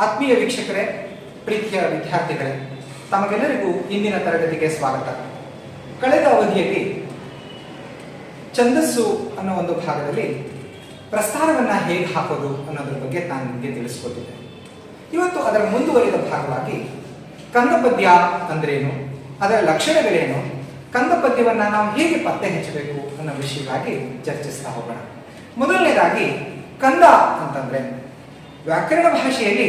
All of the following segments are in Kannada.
ಆತ್ಮೀಯ ವೀಕ್ಷಕರೇ, ಪ್ರೀತಿಯ ವಿದ್ಯಾರ್ಥಿಗಳೇ, ತಮಗೆಲ್ಲರಿಗೂ ಇಂದಿನ ತರಗತಿಗೆ ಸ್ವಾಗತ. ಕಳೆದ ಅವಧಿಯಲ್ಲಿ ಛಂದಸ್ಸು ಅನ್ನೋ ಒಂದು ಭಾಗದಲ್ಲಿ ಪ್ರಸ್ತಾರವನ್ನ ಹೇಗೆ ಹಾಕೋದು ಅನ್ನೋದ್ರ ಬಗ್ಗೆ ನಾನು ನಿಮಗೆ ತಿಳಿಸ್ಕೊಟ್ಟಿದ್ದೆ. ಇವತ್ತು ಅದರ ಮುಂದುವರಿದ ಭಾಗವಾಗಿ ಕಂದಪದ್ಯ ಅಂದ್ರೇನು, ಅದರ ಲಕ್ಷಣಗಳೇನು, ಕಂದಪದ್ಯವನ್ನ ನಾವು ಹೇಗೆ ಪತ್ತೆ ಹಚ್ಚಬೇಕು ಅನ್ನೋ ವಿಷಯವಾಗಿ ಚರ್ಚಿಸ್ತಾ ಹೋಗೋಣ. ಮೊದಲನೇದಾಗಿ ಕಂದ ಅಂತಂದ್ರೆ ವ್ಯಾಕರಣ ಭಾಷೆಯಲ್ಲಿ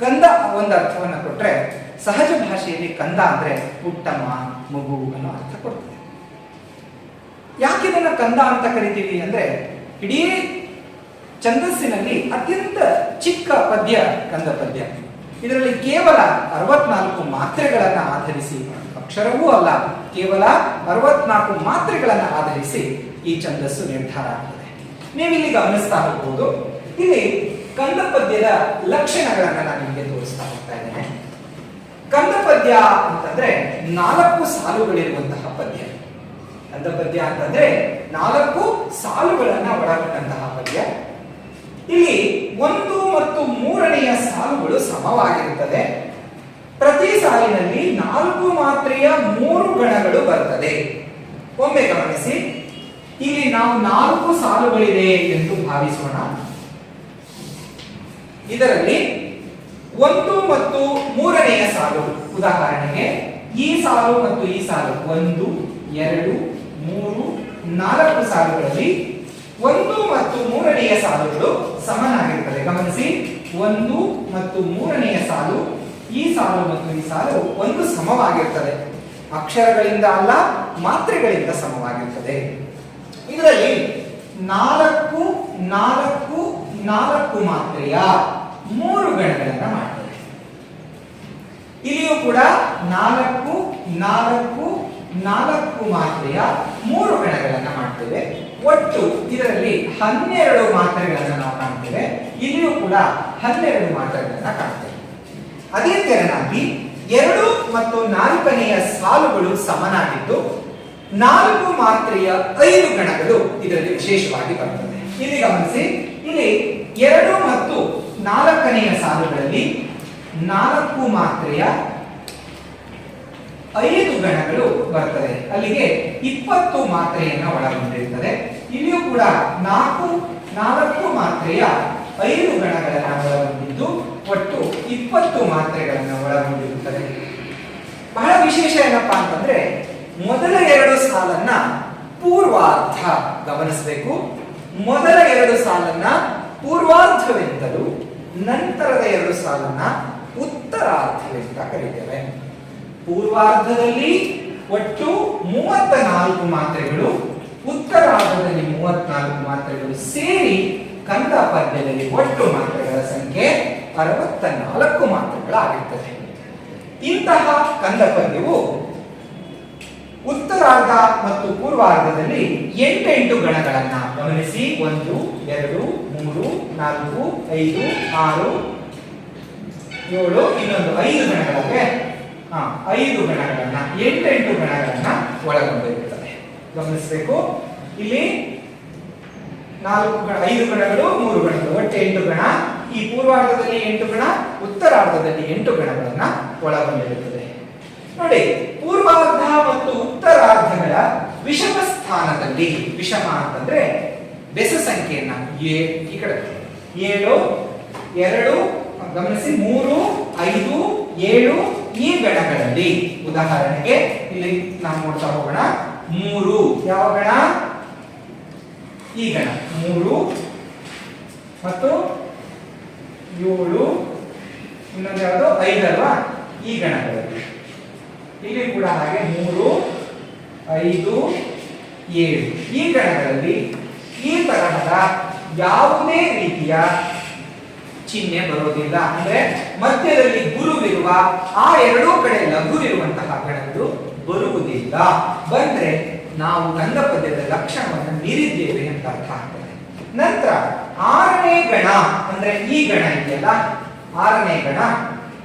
ಕಂದ ಒಂದು ಅರ್ಥವನ್ನು ಕೊಟ್ಟರೆ ಸಹಜ ಭಾಷೆಯಲ್ಲಿ ಕಂದ ಅಂದ್ರೆ ಉತ್ತಮ, ಮಗು ಅನ್ನೋ ಅರ್ಥ ಕೊಡ್ತದೆ. ಯಾಕೆ ಇದನ್ನು ಕಂದ ಅಂತ ಕರಿತೀವಿ ಅಂದ್ರೆ ಇಡೀ ಛಂದಸ್ಸಿನಲ್ಲಿ ಅತ್ಯಂತ ಚಿಕ್ಕ ಪದ್ಯ, ಕಂದ ಪದ್ಯ. ಇದರಲ್ಲಿ ಕೇವಲ ಅರವತ್ನಾಲ್ಕು ಮಾತ್ರೆಗಳನ್ನು ಆಧರಿಸಿ, ಅಕ್ಷರವೂ ಅಲ್ಲ, ಕೇವಲ ಅರವತ್ನಾಲ್ಕು ಮಾತ್ರೆಗಳನ್ನು ಆಧರಿಸಿ ಈ ಛಂದಸ್ಸು ನಿರ್ಧಾರ ಆಗ್ತದೆ. ನೀವಿಲ್ಲಿ ಗಮನಿಸ್ತಾ ಹೋಗ್ಬೋದು. ಇಲ್ಲಿ ಕಂದ ಪದ್ಯದ ಲಕ್ಷಣಗಳನ್ನ ನಾನು ನಿಮಗೆ ತೋರಿಸ್ತಾ ಹೋಗ್ತಾ ಇದ್ದೇನೆ. ಕಂದ ಪದ್ಯ ಅಂತಂದ್ರೆ ನಾಲ್ಕು ಸಾಲುಗಳಿರುವಂತಹ ಪದ್ಯ. ಕಂದ ಪದ್ಯ ಅಂತಂದ್ರೆ ನಾಲ್ಕು ಸಾಲುಗಳನ್ನ ಒಳಗೊಂಡಂತಹ ಪದ್ಯ. ಇಲ್ಲಿ ಒಂದು ಮತ್ತು ಮೂರನೆಯ ಸಾಲುಗಳು ಸಮವಾಗಿರುತ್ತದೆ. ಪ್ರತಿ ಸಾಲಿನಲ್ಲಿ ನಾಲ್ಕು ಮಾತ್ರೆಯ ಮೂರು ಗಣಗಳು ಬರ್ತದೆ. ಒಮ್ಮೆ ಗಮನಿಸಿ. ಇಲ್ಲಿ ನಾವು ನಾಲ್ಕು ಸಾಲುಗಳಿದೆ ಎಂದು ಭಾವಿಸೋಣ. ಇದರಲ್ಲಿ ಒಂದು ಮತ್ತು ಮೂರನೆಯ ಸಾಲು. ಉದಾಹರಣೆಗೆ, ಈ ಸಾಲು ಮತ್ತು ಈ ಸಾಲು. ಒಂದು, ಎರಡು, ಮೂರು, ನಾಲ್ಕು ಸಾಲುಗಳಲ್ಲಿ ಒಂದು ಮತ್ತು ಮೂರನೆಯ ಸಾಲುಗಳು ಸಮನಾಗಿರುತ್ತದೆ ಗಮನಿಸಿ, ಒಂದು ಮತ್ತು ಮೂರನೆಯ ಸಾಲು, ಈ ಸಾಲು ಮತ್ತು ಈ ಸಾಲು ಒಂದು ಸಮವಾಗಿರುತ್ತದೆ ಅಕ್ಷರಗಳಿಂದ ಅಲ್ಲ, ಮಾತ್ರೆಗಳಿಂದ ಸಮವಾಗಿರುತ್ತದೆ ಇದರಲ್ಲಿ ನಾಲ್ಕು ನಾಲ್ಕು ನಾಲ್ಕು ಮಾತ್ರೆಯ ಮೂರು ಗಣಗಳನ್ನು ಮಾಡ್ತದೆ ಇಲ್ಲಿಯೂ ಕೂಡ ನಾಲ್ಕು ನಾಲ್ಕು ನಾಲ್ಕು ಮಾತ್ರೆಯ ಮೂರು ಗಣಗಳನ್ನು ಮಾಡ್ತೇವೆ. ಒಟ್ಟು ಇದರಲ್ಲಿ ಹನ್ನೆರಡು ಮಾತ್ರೆಗಳನ್ನು ನಾವು ಕಾಣ್ತೇವೆ. ಇಲ್ಲಿಯೂ ಕೂಡ ಹನ್ನೆರಡು ಮಾತ್ರೆಗಳನ್ನು ಕಾಣ್ತೇವೆ. ಅದೇ ತೆರನಾಗಿ ಎರಡು ಮತ್ತು ನಾಲ್ಕನೆಯ ಸಾಲುಗಳು ಸಮನಾಗಿದ್ದು ನಾಲ್ಕು ಮಾತ್ರೆಯ ಐದು ಗಣಗಳು ಇದರಲ್ಲಿ ವಿಶೇಷವಾಗಿ ಬರುತ್ತದೆ ಇಲ್ಲಿ ಗಮನಿಸಿ. ಇಲ್ಲಿ ಎರಡು ಮತ್ತು ನಾಲ್ಕನೆಯ ಸಾಲುಗಳಲ್ಲಿ ನಾಲ್ಕು ಮಾತ್ರೆಯ ಐದು ಗಣಗಳು ಬರ್ತದೆ. ಅಲ್ಲಿಗೆ ಇಪ್ಪತ್ತು ಮಾತ್ರೆಯನ್ನು ಒಳಗೊಂಡಿರುತ್ತದೆ ಇಲ್ಲಿಯೂ ಕೂಡ ನಾಲ್ಕು ನಾಲ್ಕು ಮಾತ್ರೆಯ ಐದು ಗಣಗಳನ್ನು ಒಳಗೊಂಡಿದ್ದು, ಒಟ್ಟು ಇಪ್ಪತ್ತು ಮಾತ್ರೆಗಳನ್ನು ಒಳಗೊಂಡಿರುತ್ತದೆ. ಬಹಳ ವಿಶೇಷ ಏನಪ್ಪಾ ಅಂತಂದ್ರೆ ಮೊದಲ ಎರಡು ಸಾಲನ್ನ ಪೂರ್ವಾರ್ಧ ಗಮನಿಸಬೇಕು. ಮೊದಲ ಎರಡು ಸಾಲನ್ನ ಪೂರ್ವಾರ್ಧವೆಂತಲೂ ನಂತರದ ಎರಡು ಸಾಲನ್ನ ಉತ್ತರಾರ್ಧವೆಂತ ಕರೀತೇವೆ. ಪೂರ್ವಾರ್ಧದಲ್ಲಿ ಒಟ್ಟು ಮೂವತ್ತ ನಾಲ್ಕು ಮಾತ್ರೆಗಳು, ಉತ್ತರಾರ್ಧದಲ್ಲಿ ಮೂವತ್ನಾಲ್ಕು ಮಾತ್ರೆಗಳು ಸೇರಿ ಕಂದ ಪದ್ಯದಲ್ಲಿ ಒಟ್ಟು ಮಾತ್ರೆಗಳ ಸಂಖ್ಯೆ ಅರವತ್ತ ನಾಲ್ಕು ಮಾತ್ರೆಗಳಾಗಿರ್ತದೆ. ಇಂತಹ ಕಂದ ಪದ್ಯವು ಉತ್ತರಾರ್ಧ ಮತ್ತು ಪೂರ್ವಾರ್ಧದಲ್ಲಿ ಎಂಟೆಂಟು ಗಣಗಳನ್ನ ಗಮನಿಸಿ. ಒಂದು, ಎರಡು, ಮೂರು, ನಾಲ್ಕು, ಐದು, ಆರು, ಏಳು, ಇನ್ನೊಂದು ಐದು ಗಣಗಳಿಗೆ ಹಾ, ಐದು ಗಣಗಳನ್ನ, ಎಂಟೆಂಟು ಗಣಗಳನ್ನ ಒಳಗೊಂಡಿರುತ್ತದೆ ಗಮನಿಸಬೇಕು. ಇಲ್ಲಿ ನಾಲ್ಕು ಗಣ, ಐದು ಗಣಗಳು, ಮೂರು ಗಣಗಳು. ಒಟ್ಟು ಎಂಟು ಗಣ. ಈ ಪೂರ್ವಾರ್ಧದಲ್ಲಿ ಎಂಟು ಗಣ, ಉತ್ತರಾರ್ಧದಲ್ಲಿ ಎಂಟು ಗಣಗಳನ್ನ ಒಳಗೊಂಡಿರುತ್ತದೆ. ನೋಡಿ, ಪೂರ್ವಾರ್ಧ ಮತ್ತು ಉತ್ತರಾರ್ಧಗಳ ವಿಷಮ ಸ್ಥಾನದಲ್ಲಿ ವಿಷಮ ಅಂತಂದ್ರೆ ಬೆಸ ಸಂಖ್ಯೆಯನ್ನ ಏ ಈ ಕಡೆ ಏಳು, ಎರಡು, ಗಮನಿಸಿ, ಮೂರು, ಐದು, ಏಳು ಈ ಗಣಗಳಲ್ಲಿ. ಉದಾಹರಣೆಗೆ, ಇಲ್ಲಿ ನಾವು ನೋಡ್ತಾ ಹೋಗೋಣ. ಮೂರು, ಯಾವ ಗಣ? ಈ ಗಣ. ಮೂರು ಮತ್ತು ಏಳು, ಇನ್ನೊಂದು ಯಾವುದು? ಐದಲ್ವಾ ಈ ಗಣಗಳಲ್ಲಿ ಇಲ್ಲಿ ಕೂಡ ಹಾಗೆ ಮೂರು, ಐದು, ಏಳು. ಈ ಗಣಗಳಲ್ಲಿ ಈ ತರಹದ ಯಾವುದೇ ರೀತಿಯ ಚಿಹ್ನೆ ಬರೋದಿಲ್ಲ. ಅಂದ್ರೆ ಮಧ್ಯದಲ್ಲಿ ಗುರುವಿರುವ ಆ ಎರಡೂ ಕಡೆ ಲಘುವಿರುವಂತಹ ಗಣಗಳು ಬರುವುದಿಲ್ಲ. ಬಂದ್ರೆ ನಾವು ಗಂಧ ಪದ್ಯದ ಲಕ್ಷಣವನ್ನು ಮೀರಿದ್ದೇವೆ ಅಂತ ಅರ್ಥ ಆಗ್ತದೆ. ನಂತರ ಆರನೇ ಗಣ, ಅಂದ್ರೆ ಈ ಗಣ ಇದೆಯಲ್ಲ? ಆರನೇ ಗಣ.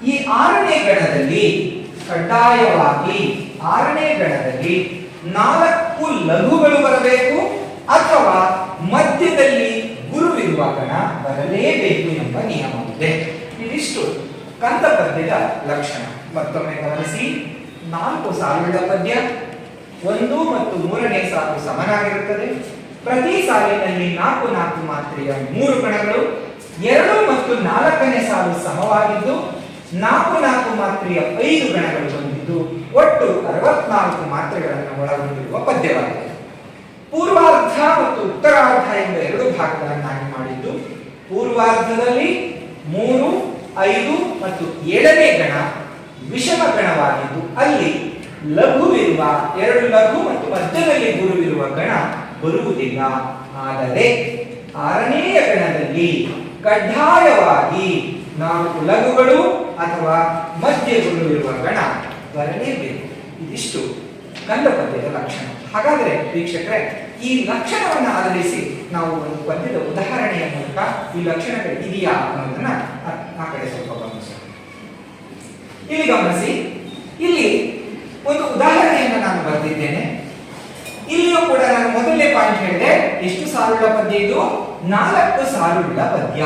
ಈ ಆರನೇ ಗಣದಲ್ಲಿ ಕಡ್ಡಾಯವಾಗಿ ಆರನೇ ಗಣದಲ್ಲಿ ನಾಲ್ಕು ಲಘುಗಳು ಬರಬೇಕು ಅಥವಾ ಮಧ್ಯದಲ್ಲಿ ಗುರುವಿರುವ ಗಣ ಬರಲೇಬೇಕು ಎಂಬ ನಿಯಮವಿದೆ. ಇದಿಷ್ಟು ಕಂದ ಪದ್ಯದ ಲಕ್ಷಣ. ಮತ್ತೊಮ್ಮೆ ಗಮನಿಸಿ. ನಾಲ್ಕು ಸಾಲುಗಳ ಪದ್ಯ. ಒಂದು ಮತ್ತು ಮೂರನೇ ಸಾಲು ಸಮನಾಗಿರುತ್ತದೆ. ಪ್ರತಿ ಸಾಲಿನಲ್ಲಿ ನಾಲ್ಕು ನಾಲ್ಕು ಮಾತ್ರೆಯ ಮೂರು ಗಣಗಳು ಎರಡು ಮತ್ತು ನಾಲ್ಕನೇ ಸಾಲು ಸಮವಾಗಿದ್ದು ನಾಲ್ಕು ನಾಲ್ಕು ಮಾತ್ರೆಯ ಐದು ಗಣಗಳು ಬಂದಿದ್ದು ಒಟ್ಟು ಅರವತ್ನಾಲ್ಕು ಮಾತ್ರೆಗಳನ್ನು ಒಳಗೊಂಡಿರುವ ಪದ್ಯವಾಗಿದೆ. ಪೂರ್ವಾರ್ಧ ಮತ್ತು ಉತ್ತರಾರ್ಧ ಎಂಬ ಎರಡು ಭಾಗಗಳನ್ನಾಗಿ ಮಾಡಿದ್ದು, ಪೂರ್ವಾರ್ಧದಲ್ಲಿ ಮೂರು, ಐದು ಮತ್ತು ಏಳನೇ ಗಣ ವಿಷಮ ಗಣವಾಗಿದ್ದು, ಅಲ್ಲಿ ಲಘುವಿರುವ, ಎರಡು ಲಘು ಮತ್ತು ಮಧ್ಯದಲ್ಲಿ ಗುರುವಿರುವ ಗಣ ಬರುವುದಿಲ್ಲ. ಆದರೆ ಆರನೆಯ ಗಣದಲ್ಲಿ ಕಡ್ಡಾಯವಾಗಿ ನಾಲ್ಕು ಲಘುಗಳು ಅಥವಾ ಮಧ್ಯ ಇರುವ ಗಣ ಬರಲೇಬೇಕು ಇದಿಷ್ಟು ಕಂದ ಪದ್ಯದ ಲಕ್ಷಣ. ಹಾಗಾದ್ರೆ ವೀಕ್ಷಕರೇ, ಈ ಲಕ್ಷಣವನ್ನು ಆಧರಿಸಿ ನಾವು ಒಂದು ಪದ್ಯದ ಉದಾಹರಣೆಯ ಮೂಲಕ ಈ ಲಕ್ಷಣಗಳು ಇದೆಯಾ ಅನ್ನೋದನ್ನ ಆ- ಆ ಕಡೆ ಸ್ವಲ್ಪ ಗಮನಿಸೋಣ. ಇಲ್ಲಿ ಗಮನಿಸಿ, ಇಲ್ಲಿ ಒಂದು ಉದಾಹರಣೆಯನ್ನು ನಾನು ಬರೆದಿದ್ದೇನೆ. ಇಲ್ಲಿಯೂ ಕೂಡ ನಾನು ಮೊದಲನೇ ಪಾಯಿಂಟ್ ಹೇಳಿದೆ, ಎಷ್ಟು ಸಾಲುಳ್ಳ ಪದ್ಯ ಇದು? ನಾಲ್ಕು ಸಾಲುಳ್ಳ ಪದ್ಯ.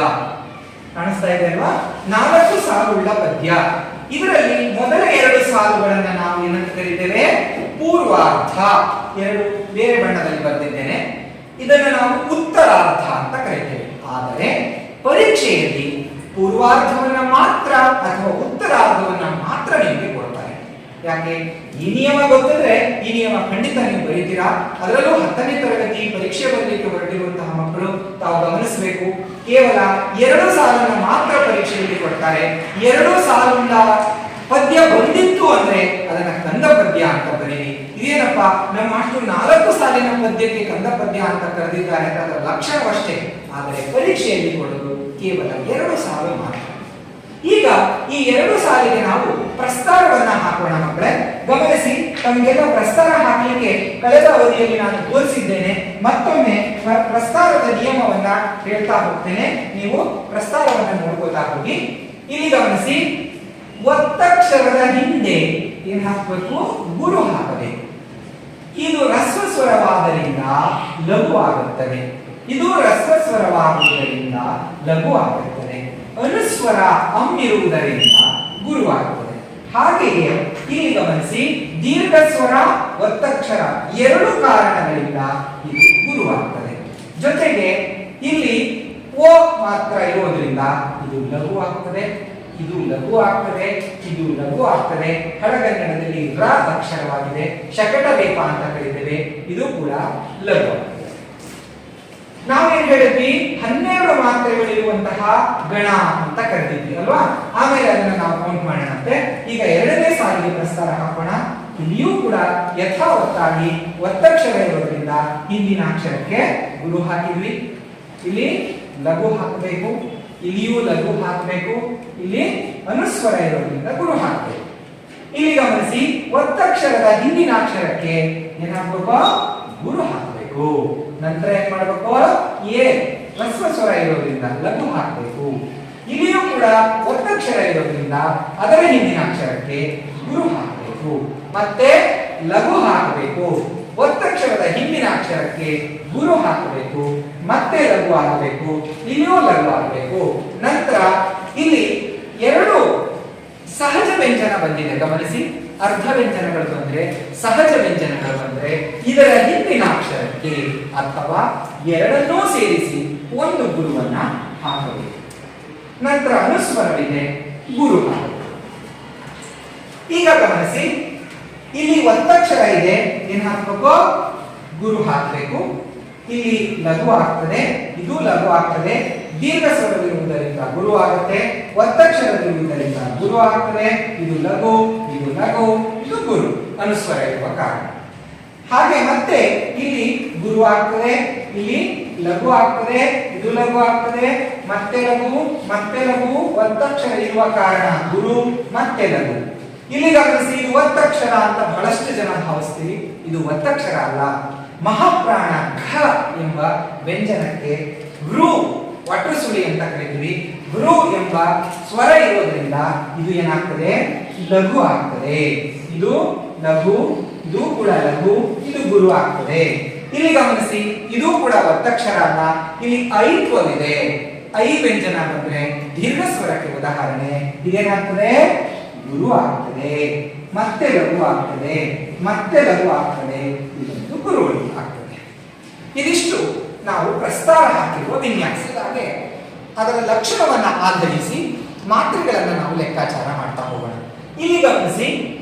ಕಾಣಿಸ್ತಾ ಇದೆ ಅಲ್ವಾ? ನಾಲ್ಕು ಸಾಲುಗಳ ಪದ್ಯ. ಇದರಲ್ಲಿ ಮೊದಲ ಎರಡು ಸಾಲುಗಳನ್ನ ನಾವು ಏನಂತ ಕರೀತೇವೆ? ಪೂರ್ವಾರ್ಧ. ಎರಡು ಬೇರೆ ಬಣ್ಣದಲ್ಲಿ ಬರೆದಿದ್ದೇನೆ. ಇದನ್ನು ನಾವು ಉತ್ತರಾರ್ಧ ಅಂತ ಕರೀತೇವೆ. ಆದರೆ ಪರೀಕ್ಷೆಯಲ್ಲಿ ಪೂರ್ವಾರ್ಧವನ್ನ ಮಾತ್ರ ಅಥವಾ ಉತ್ತರಾರ್ಧವನ್ನು ಮಾತ್ರ ನಿಮಗೆ ಯಾಕೆ? ಈ ನಿಯಮ ಗೊತ್ತಿದ್ರೆ ಈ ನಿಯಮ ಖಂಡಿತ ನೀವು ಬರೀತೀರಾ? ಅದರಲ್ಲೂ ಹತ್ತನೇ ತರಗತಿ ಪರೀಕ್ಷೆ ಬರಲಿಕ್ಕೆ ಹೊರಟಿರುವಂತಹ ಮಕ್ಕಳು ತಾವು ಗಮನಿಸಬೇಕು. ಕೇವಲ ಎರಡು ಸಾಲನ್ನು ಮಾತ್ರ ಪರೀಕ್ಷೆಯಲ್ಲಿ ಕೊಡ್ತಾರೆ. ಎರಡು ಸಾಲಿನ ಪದ್ಯ ಬಂದಿತ್ತು ಅಂದ್ರೆ ಅದನ್ನ ಕಂದ ಪದ್ಯ ಅಂತ ಬರೀರಿ. ಇದೇನಪ್ಪ? ನಮ್ಮ ಅಷ್ಟು ನಾಲ್ಕು ಸಾಲಿನ ಪದ್ಯಕ್ಕೆ ಕಂದ ಪದ್ಯ ಅಂತ ಕರೆದಿದ್ದಾರೆ ಅದರ ಲಕ್ಷಣವಷ್ಟೇ. ಆದರೆ ಪರೀಕ್ಷೆಯಲ್ಲಿ ಕೊಡೋದು ಕೇವಲ ಎರಡು ಸಾಲು ಮಾತ್ರ. ಈಗ ಈ ಎರಡು ಸಾಲಿಗೆ ನಾವು ಪ್ರಸ್ತಾರವನ್ನ ಹಾಕೋಣ ಮಕ್ಕಳೇ. ಗಮನಿಸಿ, ತಮಗೆಲ್ಲ ಪ್ರಸ್ತಾರ ಹಾಕಲಿಕ್ಕೆ ಕಳೆದ ಅವಧಿಯಲ್ಲಿ ನಾನು ತೋರಿಸಿದ್ದೇನೆ ಮತ್ತೊಮ್ಮೆ ಪ್ರ- ಪ್ರಸ್ತಾರದ ನಿಯಮವನ್ನ ಹೇಳ್ತಾ ಹೋಗ್ತೇನೆ. ನೀವು ಪ್ರಸ್ತಾರವನ್ನು ನೋಡ್ಕೋತಾ ಹೋಗಿ. ಇಲ್ಲಿ ಗಮನಿಸಿ, ಒತ್ತಕ್ಷರದ ಹಿಂದೆ ಏನ್ ಹಾಕಬೇಕು? ಗುರು ಹಾಕಬೇಕು ಇದು ರಸ್ವ ಸ್ವರವಾದರಿಂದ ಲಘು ಆಗುತ್ತದೆ. ಇದು ರಸ್ವ ಸ್ವರವಾಗುವುದರಿಂದ ಲಘು ಆಗುತ್ತದೆ. ಅನುಸ್ವರ ಅಮ್ಮಿರುವುದರಿಂದ ಗುರುವಾಗುತ್ತದೆ. ಹಾಗೆಯೇ ಇಲ್ಲಿ ಗಮನಿಸಿ, ದೀರ್ಘ ಸ್ವರ, ಒತ್ತಕ್ಷರ ಎರಡು ಕಾರಣಗಳಿಂದ ಇದು ಗುರುವಾಗ್ತದೆ ಜೊತೆಗೆ ಇಲ್ಲಿ ಓ ಮಾತ್ರ ಇರುವುದರಿಂದ ಇದು ಲಘು ಆಗ್ತದೆ, ಇದು ಲಘು ಆಗ್ತದೆ, ಇದು ಲಘು ಆಗ್ತದೆ. ಹಳಗನ್ನಡದಲ್ಲಿ ರ ಅಕ್ಷರವಾಗಿದೆ, ಶಕಟ ಬೇಪ ಅಂತ ಕರೀತೇವೆ ಇದು ಕೂಡ ಲಘು ನಾವೇನ್ ಹೇಳಿದ್ವಿ? ಹನ್ನೆರಡು ಮಾತ್ರೆಗಳಿರುವಂತಹ ಗಣ ಅಂತ ಕರೆದಿದ್ವಿ, ಅಲ್ವಾ? ಆಮೇಲೆ ಅದನ್ನ ನಾವು ಕೌಂಟ್ ಮಾಡೋಣಂತೆ. ಈಗ ಎರಡನೇ ಸಾಲಿಗೆ ಪ್ರಸ್ತಾರ ಹಾಕೋಣ. ಇಲ್ಲಿಯೂ ಕೂಡ ಯಥಾವತ್ತಾಗಿ ಒತ್ತಕ್ಷರ ಇರೋದ್ರಿಂದ ಹಿಂದಿನ ಅಕ್ಷರಕ್ಕೆ ಗುರು ಹಾಕಿದ್ವಿ. ಇಲ್ಲಿ ಲಘು ಹಾಕಬೇಕು, ಇಲ್ಲಿಯೂ ಲಘು ಹಾಕಬೇಕು, ಇಲ್ಲಿ ಅನುಸ್ವರ ಇರೋದ್ರಿಂದ ಗುರು ಹಾಕಬೇಕು. ಇಲ್ಲಿ ಗಮನಿಸಿ, ಒತ್ತಕ್ಷರದ ಹಿಂದಿನ ಅಕ್ಷರಕ್ಕೆ ಏನಾಗಬೇಕು? ಗುರು ಹಾಕಬೇಕು. ನಂತರ ಏನ್ ಮಾಡಬೇಕು ಎ ಹ್ರಸ್ವ ಸ್ವರ ಇರೋದ್ರಿಂದ ಲಘು ಹಾಕಬೇಕು. ಇಲ್ಲಿಯೂ ಕೂಡ ಒತ್ತಕ್ಷರ ಇರೋದ್ರಿಂದ ಅದರ ಹಿಂದಿನ ಅಕ್ಷರಕ್ಕೆ ಗುರು ಹಾಕಬೇಕು. ಮತ್ತೆ ಲಘು ಹಾಕಬೇಕು. ಒತ್ತಕ್ಷರದ ಹಿಂದಿನ ಅಕ್ಷರಕ್ಕೆ ಗುರು ಹಾಕಬೇಕು. ಮತ್ತೆ ಲಘು ಹಾಕಬೇಕು. ಇಲ್ಲಿಯೂ ಲಘು ಹಾಕಬೇಕು. ನಂತರ ಇಲ್ಲಿ ಎರಡು ಸಹಜ ವ್ಯಂಜನ ಬಂದಿದೆ, ಗಮನಿಸಿ. ಅರ್ಧ ವ್ಯಂಜನಗಳು ಬಂದ್ರೆ ಸಹಜ ವ್ಯಂಜನಗಳು ಬಂದ್ರೆ ಇದರ ಹಿಂದಿನ ಅಕ್ಷರಕ್ಕೆ ಅಥವಾ ಎರಡನ್ನೂ ಸೇರಿಸಿ ಒಂದು ಗುರುವನ್ನ ಹಾಕಬೇಕು. ನಂತರ ಅನುಸ್ವರವಿದೆ ಗುರು ಈಗ ಗಮನಿಸಿ, ಇಲ್ಲಿ ಒತ್ತಕ್ಷರ ಇದೆ, ಏನ್ ಹಾಕ್ಬೇಕು? ಗುರು ಹಾಕಬೇಕು. ಇಲ್ಲಿ ಲಘು ಆಗ್ತದೆ, ಇದು ಲಘು ಆಗ್ತದೆ. ದೀರ್ಘ ಸ್ವರವಿರುವುದರಿಂದ ಗುರು ಆಗುತ್ತೆ ಒತ್ತಕ್ಷರವಿರುವುದರಿಂದ ಗುರು ಆಗ್ತದೆ ಇದು ಲಘು ಇದು ಲಘು ಇದು ಗುರು ಅನುಸ್ವರ ಇರುವ ಕಾರಣ. ಹಾಗೆ ಮತ್ತೆ ಇಲ್ಲಿ ಗುರು ಆಗ್ತದೆ, ಇಲ್ಲಿ ಲಘು ಆಗ್ತದೆ, ಇದು ಲಘು ಆಗ್ತದೆ, ಮತ್ತೆ ಲಘು ಮತ್ತೆ ಲಘು, ಒತ್ತಕ್ಷರ ಇರುವ ಕಾರಣ ಗುರು, ಮತ್ತೆ ಲಘು. ಇಲ್ಲಿ ಗಮನಿಸಿ ಇದು ಒತ್ತಕ್ಷರ ಅಂತ ಬಹಳಷ್ಟು ಜನ ಭಾವಿಸ್ತೀವಿ. ಇದು ಒತ್ತಕ್ಷರ ಅಲ್ಲ, ಮಹಾಪ್ರಾಣ ಘ ಎಂಬ ವ್ಯಂಜನಕ್ಕೆ ರು ಒಟ್ಟು ಅಂತ ಕರೀತೀವಿ. ಗುರು ಎಂಬ ಸ್ವರ ಇರೋದ್ರಿಂದ ಇದು ಏನಾಗ್ತದೆ? ಲಘು ಆಗ್ತದೆ. ಇದು ಲಘು, ಇದು ಕೂಡ ಲಘು, ಇದು ಗುರು ಆಗ್ತದೆ. ಇಲ್ಲಿ ಗಮನಿಸಿ, ಇದು ಕೂಡ ಒತ್ತಕ್ಷರ ಅಲ್ಲ. ಇಲ್ಲಿ ಐತ್ವವಿದೆ ಐ ವ್ಯಂಜನ ಬಂದ್ರೆ ದೀರ್ಘ ಸ್ವರಕ್ಕೆ ಉದಾಹರಣೆ. ಇದೇನಾಗ್ತದೆ ಗುರು ಆಗ್ತದೆ. ಮತ್ತೆ ಲಘು ಆಗ್ತದೆ. ಮತ್ತೆ ಲಘು ಆಗ್ತದೆ. ಇದೊಂದು ಗುರು ಆಗ್ತದೆ. ಇದಿಷ್ಟು. ನಾವು ಪ್ರಸ್ತಾರ ಹಾಕಿರುವ ವಿನ್ಯಾಸ. ಹಾಗೆ ಅದರ ಲಕ್ಷಣವನ್ನು ಆಧರಿಸಿ ಮಾತ್ರೆಗಳನ್ನು ನಾವು ಲೆಕ್ಕಾಚಾರ ಮಾಡ್ತಾ ಹೋಗೋಣ. ಇಲ್ಲಿ ಗಮನಿಸಿ,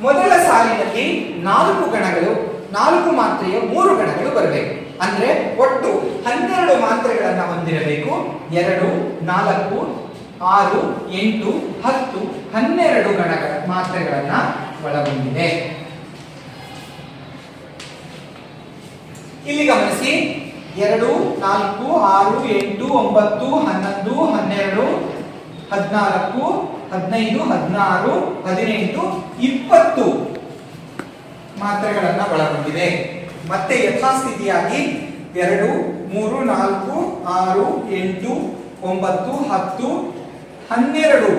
ಮೊದಲ ಸಾಲಿನಲ್ಲಿ ನಾಲ್ಕು ಗಣಗಳು, ನಾಲ್ಕು ಮಾತ್ರೆಯ ಮೂರು ಗಣಗಳು ಬರಬೇಕು. ಅಂದ್ರೆ ಒಟ್ಟು ಹನ್ನೆರಡು ಮಾತ್ರೆಗಳನ್ನ ಹೊಂದಿರಬೇಕು. ಎರಡು, ನಾಲ್ಕು, ಆರು, ಎಂಟು, ಹತ್ತು, ಹನ್ನೆರಡು ಗಣಗಳ ಮಾತ್ರೆಗಳನ್ನ ಒಳಗೊಂಡಿದೆ. ಇಲ್ಲಿ ಗಮನಿಸಿ ಎರಡು, ನಾಲ್ಕು, ಆರು, ಎಂಟು, ಒಂಬತ್ತು, ಹನ್ನೊಂದು, ಹನ್ನೆರಡು, ಹದಿನಾಲ್ಕು, ಹದಿನೈದು, ಹದಿನಾರು, ಹದಿನೆಂಟು, ಇಪ್ಪತ್ತು ಮಾತ್ರೆಗಳನ್ನು ಒಳಗೊಂಡಿದೆ. ಮತ್ತೆ ಯಥಾಸ್ಥಿತಿಯಾಗಿ ಎರಡು, ಮೂರು, ನಾಲ್ಕು, ಆರು, ಎಂಟು, ಒಂಬತ್ತು, ಹತ್ತು, ಹನ್ನೆರಡು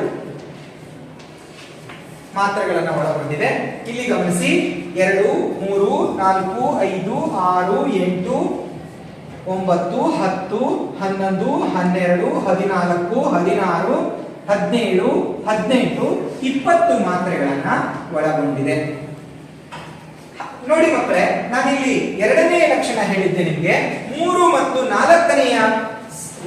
ಮಾತ್ರೆಗಳನ್ನು ಒಳಗೊಂಡಿದೆ. ಇಲ್ಲಿ ಗಮನಿಸಿ, ಎರಡು, ಮೂರು, ನಾಲ್ಕು, ಐದು, ಆರು, ಎಂಟು ಒಂಬತ್ತು, ಹತ್ತು, ಹನ್ನೊಂದು, ಹನ್ನೆರಡು, ಹದಿನಾಲ್ಕು, ಹದಿನಾರು, ಹದಿನೇಳು, ಹದಿನೆಂಟು, ಇಪ್ಪತ್ತು ಮಾತ್ರೆಗಳನ್ನ ಒಳಗೊಂಡಿದೆ. ನೋಡಿ ಮಕ್ಕಳೇ, ನಾನಿಲ್ಲಿ ಎರಡನೇ ಲಕ್ಷಣ ಹೇಳಿದ್ದೆ ನಿಮಗೆ. ಮೂರು ಮತ್ತು ನಾಲ್ಕನೆಯ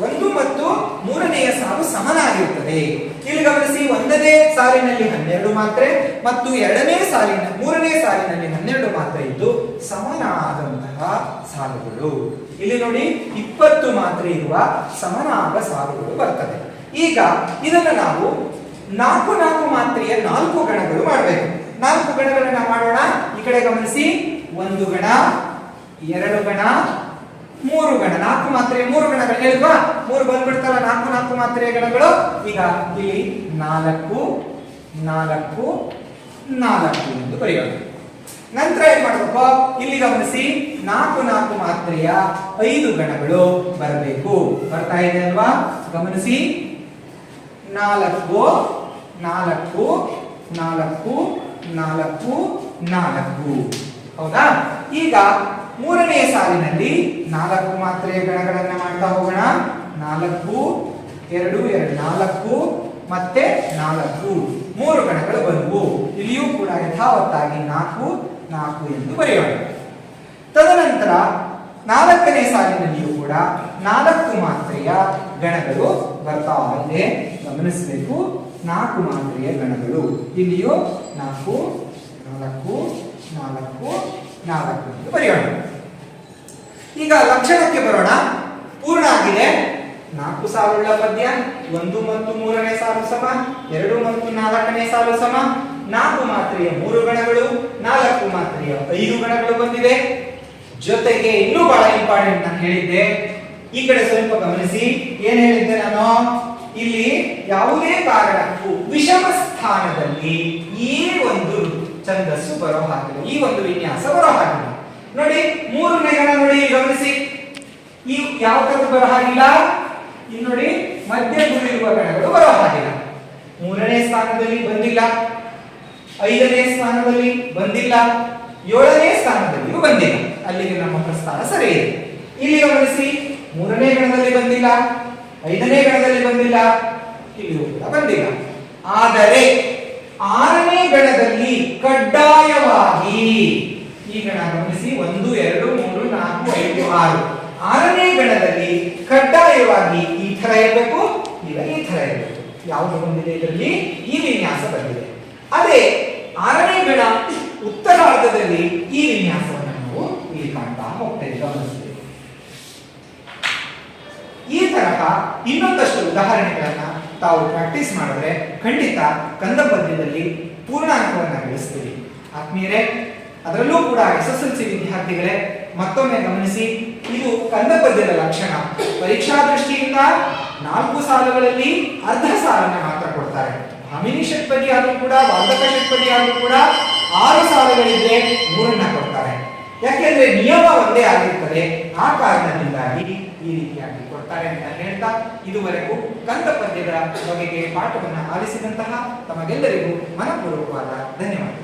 ಒಂದು ಮತ್ತು ಮೂರನೆಯ ಸಾಲು ಸಮನಾಗಿರುತ್ತದೆ. ಇಲ್ಲಿ ಗಮನಿಸಿ, ಒಂದನೇ ಸಾಲಿನಲ್ಲಿ ಹನ್ನೆರಡು ಮಾತ್ರೆ ಮತ್ತು ಎರಡನೇ ಸಾಲಿನ, ಮೂರನೇ ಸಾಲಿನಲ್ಲಿ ಹನ್ನೆರಡು ಮಾತ್ರೆ ಇದ್ದು ಸಮನಾದಂತಹ ಸಾಲುಗಳು. ಇಲ್ಲಿ ನೋಡಿ ಇಪ್ಪತ್ತು ಮಾತ್ರ ಇರುವ ಸಮನಾದ ಸಾಲುಗಳು ಬರ್ತದೆ. ಈಗ ಇದನ್ನು ನಾವು ನಾಲ್ಕು ನಾಲ್ಕು ಮಾತ್ರೆಯ ನಾಲ್ಕು ಗಣಗಳು ಮಾಡಬೇಕು. ನಾಲ್ಕು ಗಣಗಳನ್ನ ಮಾಡೋಣ. ಈ ಕಡೆ ಗಮನಿಸಿ. ಒಂದು ಗಣ, ಎರಡು ಗಣ, ಮೂರು ಗಣ. ನಾಲ್ಕು ಮಾತ್ರೆ ಮೂರು ಗಣಗಳು ಹೇಳಿದ್ವಾ? ಮೂರು ಬಂದ್ಬಿಡ್ತಲ್ಲ ನಾಲ್ಕು ನಾಲ್ಕು ಮಾತ್ರೆಯ ಗಣಗಳು. ಈಗ ಇಲ್ಲಿ ನಾಲ್ಕು ನಾಲ್ಕು ನಾಲ್ಕು ಎಂದು ಬರೆಯೋಣ. ನಂತರ ಏನ್ ಮಾಡಬೇಕು? ಇಲ್ಲಿ ಗಮನಿಸಿ ನಾಲ್ಕು ನಾಲ್ಕು ಮಾತ್ರೆಯ ಐದು ಗಣಗಳು ಬರಬೇಕು. ಬರ್ತಾ ಇದೆ ಅಲ್ವಾ? ಗಮನಿಸಿ. ನಾಲ್ಕು ನಾಲ್ಕು ನಾಲ್ಕು ನಾಲ್ಕು ನಾಲ್ಕು. ಹೌದಾ? ಈಗ ಮೂರನೆಯ ಸಾಲಿನಲ್ಲಿ ನಾಲ್ಕು ಮಾತ್ರೆಯ ಗಣಗಳನ್ನ ಮಾಡ್ತಾ ಹೋಗೋಣ. ನಾಲ್ಕು, ಎರಡು ಎರಡು, ನಾಲ್ಕು, ಮತ್ತೆ ನಾಲ್ಕು. ಮೂರು ಗಣಗಳು ಬಂದವು. ಇಲ್ಲಿಯೂ ಕೂಡ ಯಥಾವತ್ತಾಗಿ ನಾಲ್ಕು ನಾಲ್ಕು ಎಂದು ಬರೆಯೋಣ. ತದನಂತರ ನಾಲ್ಕನೇ ಸಾಲಿನಲ್ಲಿಯೂ ಕೂಡ ನಾಲ್ಕು ಮಾತ್ರೆಯ ಗಣಗಳು ಬರ್ತಾ ಇದೆ ಗಮನಿಸಬೇಕು. ನಾಲ್ಕು ಮಾತ್ರೆಯ ಗಣಗಳು. ಇಲ್ಲಿಯೂ ನಾಲ್ಕು ನಾಲ್ಕು ನಾಲ್ಕು ನಾಲ್ಕು ಎಂದು ಬರೆಯೋಣ. ಈಗ ಲಕ್ಷಣಕ್ಕೆ ಬರೋಣ. ಪೂರ್ಣ ಆಗಿದೆ. ನಾಲ್ಕು ಸಾಲುಳ್ಳ ಪದ್ಯ. ಒಂದು ಮತ್ತು ಮೂರನೇ ಸಾಲು ಸಮ. ಎರಡು ಮತ್ತು ನಾಲ್ಕನೇ ಸಾಲು ಸಮ. ನಾಲ್ಕು ಮಾತ್ರೆಯ ಮೂರು ಗಣಗಳು, ನಾಲ್ಕು ಮಾತ್ರೆಯ ಐದು ಗಣಗಳು ಬಂದಿದೆ ಜೊತೆಗೆ ಇನ್ನೂ ಬಹಳ ಇಂಪಾರ್ಟೆಂಟ್ ನಾನು ಹೇಳಿದ್ದೆ. ಈ ಕಡೆ ಸ್ವಲ್ಪ ಗಮನಿಸಿ. ಏನ್ ಹೇಳಿದ್ದೆ ನಾನು? ಇಲ್ಲಿ ಯಾವುದೇ ಕಾರಣಕ್ಕೂ ವಿಷಮ ಸ್ಥಾನದಲ್ಲಿ ಈ ಒಂದು ಛಂದಸ್ಸು ಬರೋ ಹಾಗಿಲ್ಲ. ಈ ಒಂದು ವಿನ್ಯಾಸ ಬರೋ ಹಾಗಿಲ್ಲ. ನೋಡಿ, ಮೂರನೇ ಗಣ ನೋಡಿ ಗಮನಿಸಿ. ಈ ಯಾವ ತರ ಬರೋ ಹಾಗಿಲ್ಲ? ಇಲ್ಲಿ ನೋಡಿ ಇರುವ ಗಣಗಳು ಬರೋ ಹಾಗಿಲ್ಲ. ಮೂರನೇ ಸ್ಥಾನದಲ್ಲಿ ಬಂದಿಲ್ಲ. ಐದನೇ ಸ್ಥಾನದಲ್ಲಿ ಬಂದಿಲ್ಲ, ಏಳನೇ ಸ್ಥಾನದಲ್ಲಿಯೂ ಬಂದಿಲ್ಲ. ಅಲ್ಲಿಗೆ ನಮ್ಮ ಪ್ರಸ್ಥಾನ ಸರಿ ಇದೆ. ಇಲ್ಲಿ ಗಮನಿಸಿ, ಮೂರನೇ ಗಣದಲ್ಲಿ ಬಂದಿಲ್ಲ, ಐದನೇ ಗಣದಲ್ಲಿ ಬಂದಿಲ್ಲ, ಇಲ್ಲಿಯೂ ಕೂಡ ಬಂದಿಲ್ಲ. ಆದರೆ, ಆರನೇ ಗಣದಲ್ಲಿ ಕಡ್ಡಾಯವಾಗಿ, ಈ ಗಣ ಗಮನಿಸಿ, ಒಂದು, ಎರಡು, ಮೂರು, ನಾಲ್ಕು, ಐದು, ಆರು. ಆರನೇ ಗಣದಲ್ಲಿ ಕಡ್ಡಾಯವಾಗಿ ಈ ಥರ ಇರಬೇಕು, ಇಲ್ಲ ಈ ಥರ ಇರಬೇಕು. ಯಾವುದು ಬಂದಿದೆ ಇದರಲ್ಲಿ? ಈ ವಿನ್ಯಾಸ ಬಂದಿದೆ. ಅದೇ ಆರನೇ ಗಣ ಉತ್ತರಾರ್ಧದಲ್ಲಿ ಈ ವಿನ್ಯಾಸವನ್ನು ನಾವು ಇಲ್ಲಿ ಕಾಣ್ತಾ ಹೋಗ್ತೇವೆ ಗಮನಿಸ್ತೇವೆ. ಈ ತರಹ ಇನ್ನೊಂದಷ್ಟು ಉದಾಹರಣೆಗಳನ್ನ ತಾವು ಪ್ರಾಕ್ಟೀಸ್ ಮಾಡಿದ್ರೆ ಖಂಡಿತ ಕಂದ ಪದ್ಯದಲ್ಲಿ ಪೂರ್ಣಾಂಕವನ್ನ ಗಳಿಸ್ತೀವಿ. ಆತ್ಮೀಯರೇ, ಅದರಲ್ಲೂ ಕೂಡ ಎಸ್ ಎಸ್ ಎಲ್ ಸಿ ವಿದ್ಯಾರ್ಥಿಗಳೇ, ಮತ್ತೊಮ್ಮೆ ಗಮನಿಸಿ, ಇದು ಕಂದ ಪದ್ಯದ ಲಕ್ಷಣ. ಪರೀಕ್ಷಾ ದೃಷ್ಟಿಯಿಂದ ನಾಲ್ಕು ಸಾಲುಗಳಲ್ಲಿ ಅರ್ಧ ಸಾಲನ್ನ ಮಾತ್ರ ಕೊಡ್ತಾರೆ. ಭಾಮಿನಿ ಷಟ್ಪದಿ ಆದರೂ ಕೂಡ, ವಾರ್ಧಕ ಷಟ್ಪದಿ ಆದರೂ ಕೂಡ ಆರು ಸಾಲುಗಳಿದ್ರೆ ಮೂರನ್ನ ಕೊಡ್ತಾರೆ. ಯಾಕೆಂದ್ರೆ ನಿಯಮ ಒಂದೇ ಆಗಿರ್ತದೆ. ಆ ಕಾರಣದಿಂದಾಗಿ ಈ ರೀತಿಯಾಗಿ ಕೊಡ್ತಾರೆ ಅಂತ ಹೇಳ್ತಾ ಇದುವರೆಗೂ ಕಂದ ಪದ್ಯದ ಬಗೆಗೆ ಪಾಠವನ್ನು ಆಲಿಸಿದಂತಹ ತಮಗೆಲ್ಲರಿಗೂ ಮನಪೂರ್ವಕವಾದ ಧನ್ಯವಾದ